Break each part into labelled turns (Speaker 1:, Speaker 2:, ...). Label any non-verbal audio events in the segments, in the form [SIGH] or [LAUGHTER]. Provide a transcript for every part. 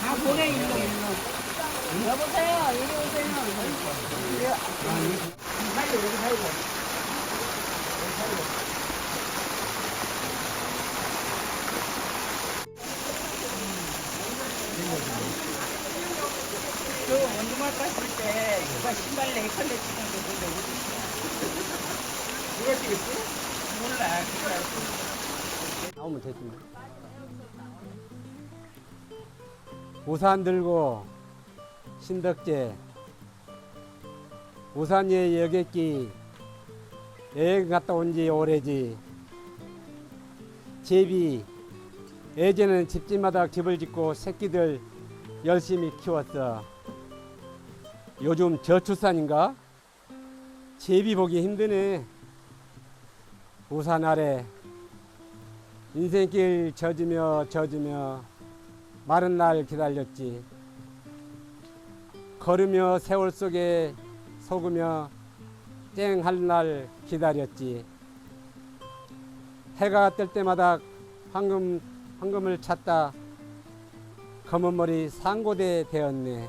Speaker 1: 다 보내 일로 일로. 여보세요. 이리 오세요. 빨리 여기 살고. 그 원두막 갔을 때 누가 신발 네 컬레 치는 거 보고 누가 찍었지? 몰라. 그래.
Speaker 2: 나오면 되지. 우산 들고 신덕재 우산에 여객기 여행 갔다 온 지 오래지 제비 예전에는 집집마다 집을 짓고 새끼들 열심히 키웠어 요즘 저출산인가? 제비 보기 힘드네 우산 아래 인생길 젖으며 젖으며 마른 날 기다렸지. 걸으며 세월 속에 속으며 쨍할 날 기다렸지. 해가 뜰 때마다 황금 황금을 찾다 검은 머리 상고대 되었네.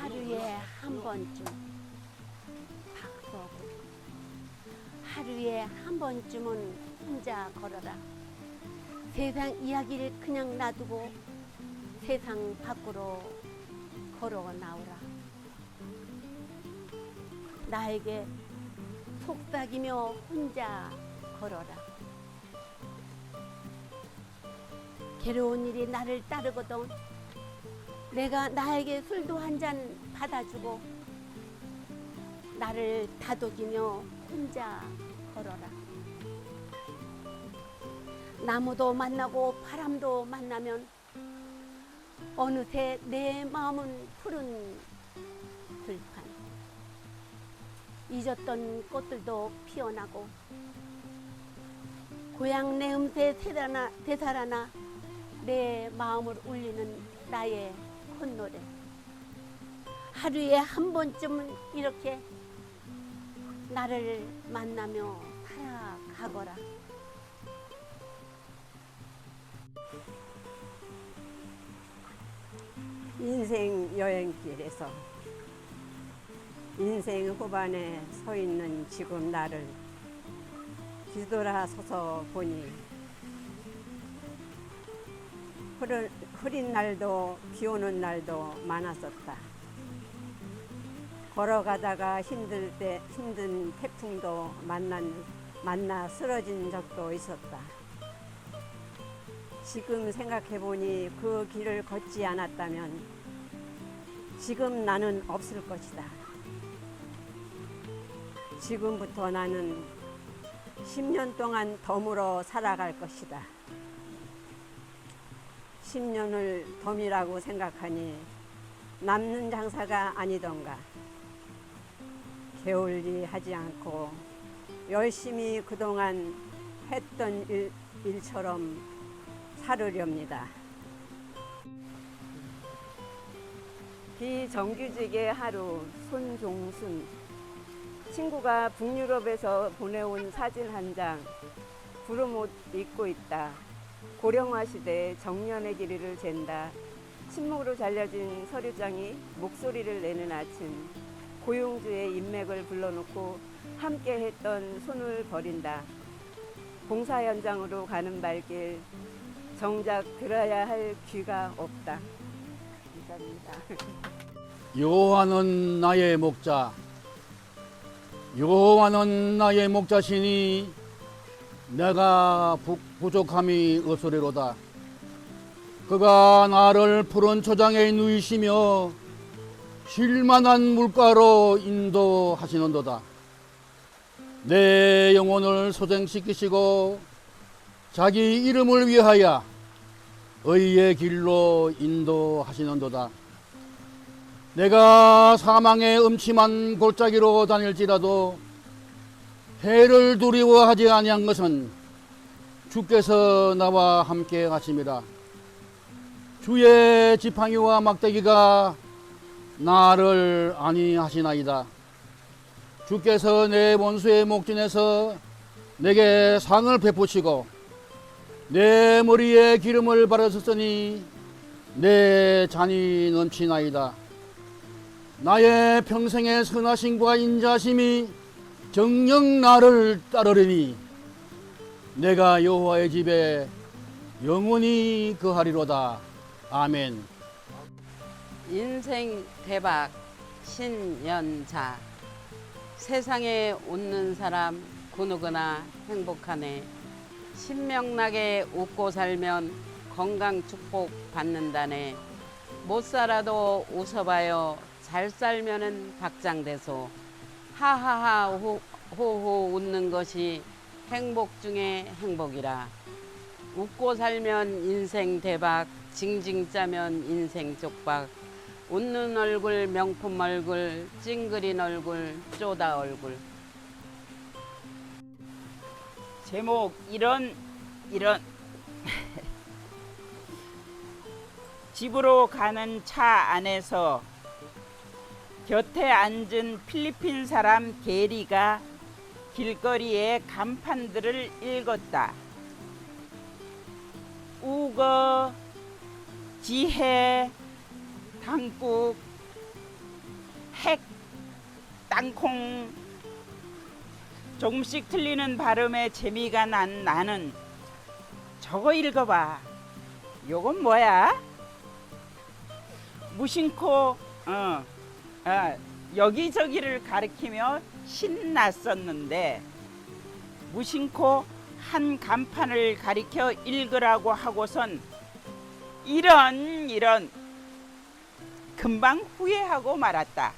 Speaker 3: 하루에 한 번쯤 하루에 한 번쯤은 혼자 걸어라. 세상 이야기를 그냥 놔두고 세상 밖으로 걸어 나오라. 나에게 속삭이며 혼자 걸어라. 괴로운 일이 나를 따르거든 내가 나에게 술도 한 잔 받아주고 나를 다독이며 혼자 걸어라. 나무도 만나고 바람도 만나면 어느새 내 마음은 푸른 들판. 잊었던 꽃들도 피어나고 고향 내 음새 되살아나, 되살아나 내 마음을 울리는 나의 콧노래. 하루에 한 번쯤은 이렇게 나를 만나며 살아가거라.
Speaker 4: 인생 여행길에서 인생 후반에 서 있는 지금 나를 뒤돌아서서 보니 흐른, 흐린 날도 비 오는 날도 많았었다. 걸어가다가 힘들 때 힘든 태풍도 만난, 만나 쓰러진 적도 있었다. 지금 생각해 보니 그 길을 걷지 않았다면 지금 나는 없을 것이다. 지금부터 나는 10년 동안 덤으로 살아갈 것이다. 10년을 덤이라고 생각하니 남는 장사가 아니던가. 게을리 하지 않고 열심히 그동안 했던 일, 일처럼 살으렵니다. 비정규직의 하루 손종순 친구가 북유럽에서 보내온 사진 한 장 구름 옷 입고 있다. 고령화 시대 정년의 길이를 잰다. 침묵으로 잘려진 서류장이 목소리를 내는 아침 고용주의 인맥을 불러놓고 함께 했던 손을 버린다. 공사 현장으로 가는 발길 정작 들어야 할 귀가 없다. 감사합니다. [LAUGHS]
Speaker 5: 여호와는 나의 목자 여호와는 나의 목자시니 내가 부, 부족함이 없으리로다 그가 나를 푸른 초장에 누이시며 쉴만한 물가로 인도하시는도다 내 영혼을 소생시키시고 자기 이름을 위하여 의의 길로 인도하시는도다. 내가 사망의 음침한 골짜기로 다닐지라도 해를 두려워하지 아니한 것은 주께서 나와 함께 하심이라. 주의 지팡이와 막대기가 나를 안위하시나이다 주께서 내 원수의 목전에서 내게 상을 베푸시고 내 머리에 기름을 바르셨으니 내 잔이 넘치나이다. 나의 평생의 선하심과 인자심이 정녕 나를 따르리니 내가 여호와의 집에 영원히 거하리로다. 아멘.
Speaker 6: 인생 대박 신연자 세상에 웃는 사람 그 누구나 행복하네. 신명나게 웃고 살면 건강 축복 받는다네. 못 살아도 웃어봐요. 잘 살면은 박장대소. 하하하 호, 호호 웃는 것이 행복 중에 행복이라. 웃고 살면 인생 대박 징징 짜면 인생 쪽박 웃는 얼굴 명품 얼굴 찡그린 얼굴 쪼다 얼굴
Speaker 1: 제목 이런 이런 [LAUGHS] 집으로 가는 차 안에서 곁에 앉은 필리핀 사람 게리가 길거리의 간판들을 읽었다. 우거, 지혜, 당국, 핵, 땅콩, 조금씩 틀리는 발음에 재미가 난 나는 저거 읽어봐. 요건 뭐야? 무심코 어, 아, 여기저기를 가리키며 신났었는데 무심코 한 간판을 가리켜 읽으라고 하고선 이런 이런 금방 후회하고 말았다.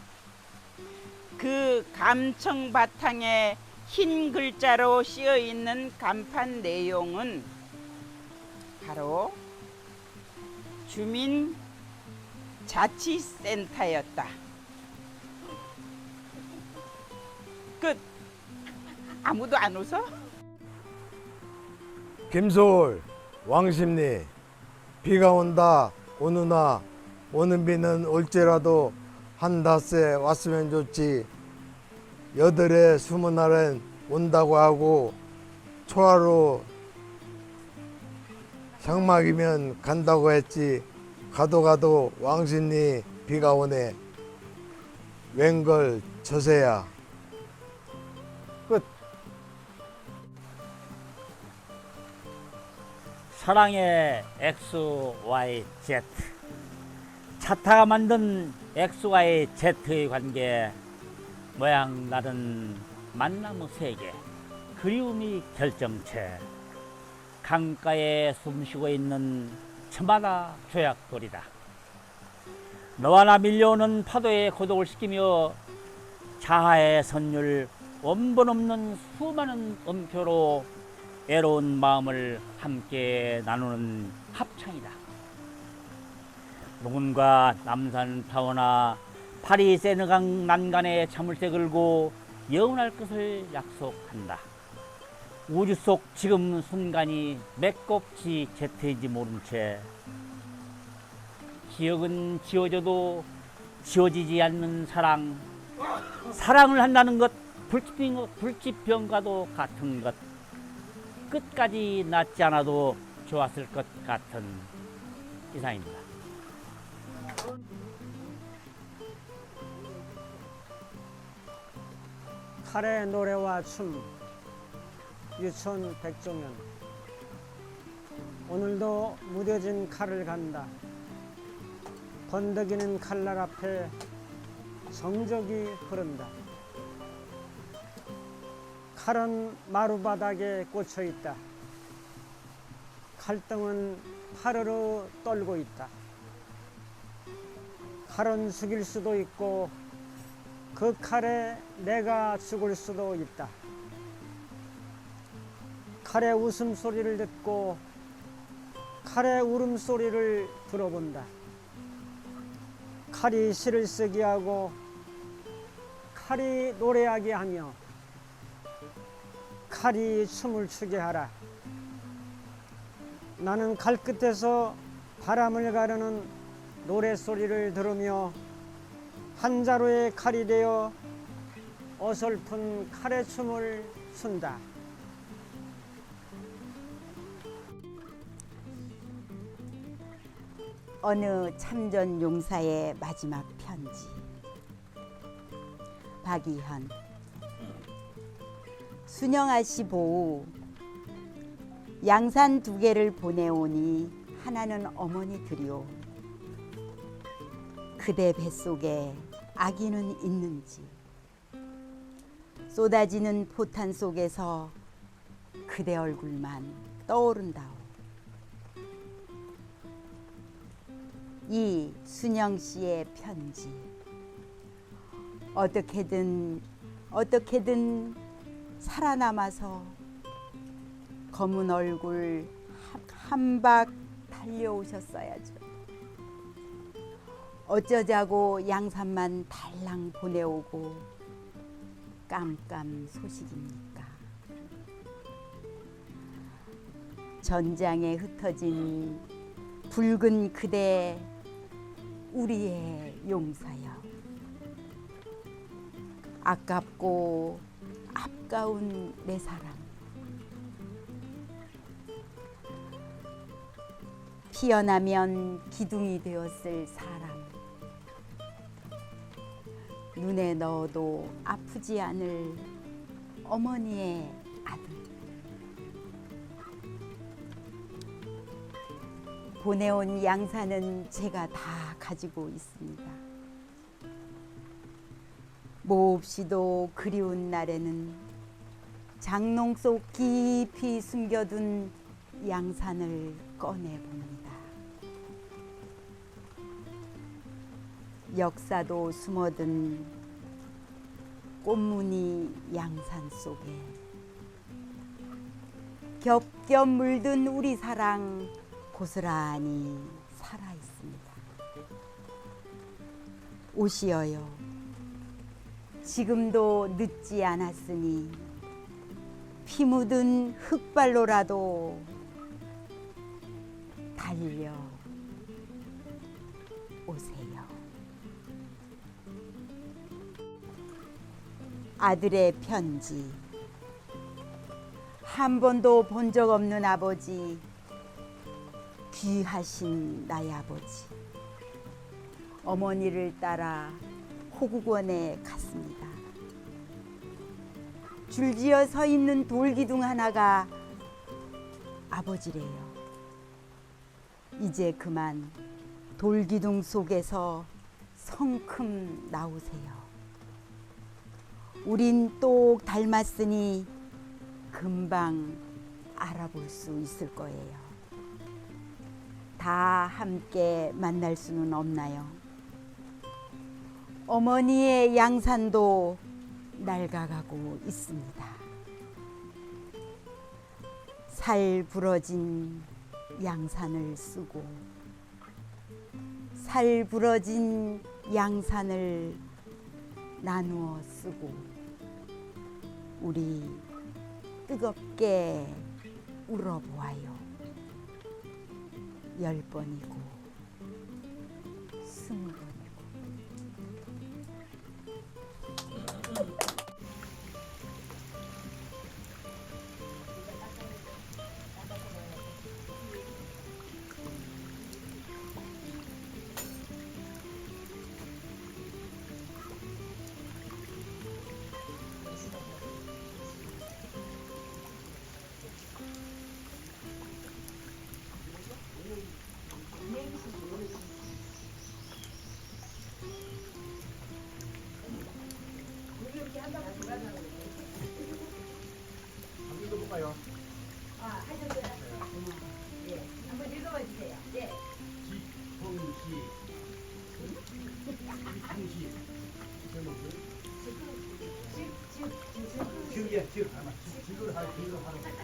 Speaker 1: 그 감청 바탕에 흰 글자로 씌어 있는 간판 내용은 바로 주민 자치센터였다. 끝. 아무도 안 웃어?
Speaker 7: 김소울, 왕십리, 비가 온다, 오누나, 오는 비는 올지라도 한 닷새 왔으면 좋지. 여들의 숨은 날엔 온다고 하고 초하루 장막이면 간다고 했지. 가도 가도 왕십리 비가 오네. 웬걸 저새야.
Speaker 8: 사랑의 XYZ 차타가 만든 XYZ의 관계 모양 나른 만나무 세계 그리움이 결정체 강가에 숨쉬고 있는 처마다 조약돌이다 너와 나 밀려오는 파도에 고독을 시키며 자아의 선율 원본 없는 수많은 음표로 애로운 마음을 함께 나누는 합창이다. 누군가 남산 타워나 파리 세느강 난간에 자물쇠 걸고 영원할 것을 약속한다. 우주 속 지금 순간이 맥곱지 제트인지 모른 채 기억은 지워져도 지워지지 않는 사랑 사랑을 한다는 것 불치병, 불치병과도 같은 것 끝까지 낫지 않아도 좋았을 것 같은 이상입니다.
Speaker 9: 칼의 노래와 춤. 유천 백종현 오늘도 무뎌진 칼을 간다. 번덕이는 칼날 앞에 정적이 흐른다. 칼은 마루바닥에 꽂혀 있다. 칼등은 파르르 떨고 있다. 칼은 죽일 수도 있고 그 칼에 내가 죽을 수도 있다. 칼의 웃음소리를 듣고 칼의 울음소리를 들어본다. 칼이 시를 쓰게 하고 칼이 노래하게 하며 칼이 춤을 추게 하라. 나는 칼 끝에서 바람을 가르는 노래소리를 들으며 한 자루의 칼이 되어 어설픈 칼의 춤을 춘다.
Speaker 10: 어느 참전 용사의 마지막 편지. 박이현. 순영아씨 보우. 양산 두 개를 보내오니 하나는 어머니 드리오. 그대 뱃속에 아기는 있는지. 쏟아지는 포탄 속에서 그대 얼굴만 떠오른다오. 이 순영 씨의 편지. 어떻게든 어떻게든 살아남아서 검은 얼굴 한박 달려오셨어야죠. 어쩌자고 양산만 달랑 보내오고 깜깜 소식입니까? 전장에 흩어진 붉은 그대 우리의 용사여. 아깝고 아까운 내 사랑. 피어나면 기둥이 되었을 사람 눈에 넣어도 아프지 않을 어머니의 아들 보내온 양산은 제가 다 가지고 있습니다. 몹시도 그리운 날에는 장롱 속 깊이 숨겨둔 양산을 꺼내봅니다. 역사도 숨어든 꽃무늬 양산 속에 겹겹 물든 우리 사랑 고스란히 살아 있습니다. 오시어요. 지금도 늦지 않았으니 피 묻은 흙발로라도 달려 아들의 편지. 한 번도 본 적 없는 아버지. 귀하신 나의 아버지. 어머니를 따라 호국원에 갔습니다. 줄지어 서 있는 돌기둥 하나가 아버지래요. 이제 그만 돌기둥 속에서 성큼 나오세요. 우린 똑 닮았으니 금방 알아볼 수 있을 거예요. 다 함께 만날 수는 없나요? 어머니의 양산도 낡아가고 있습니다. 살 부러진 양산을 쓰고 살 부러진 양산을 나누어 쓰고 우리 뜨겁게 울어보아요. 열 번이고 스 무 번이고
Speaker 2: 지금 지금 지금 지금 지금 하나 지금 지금 하나 지금 하나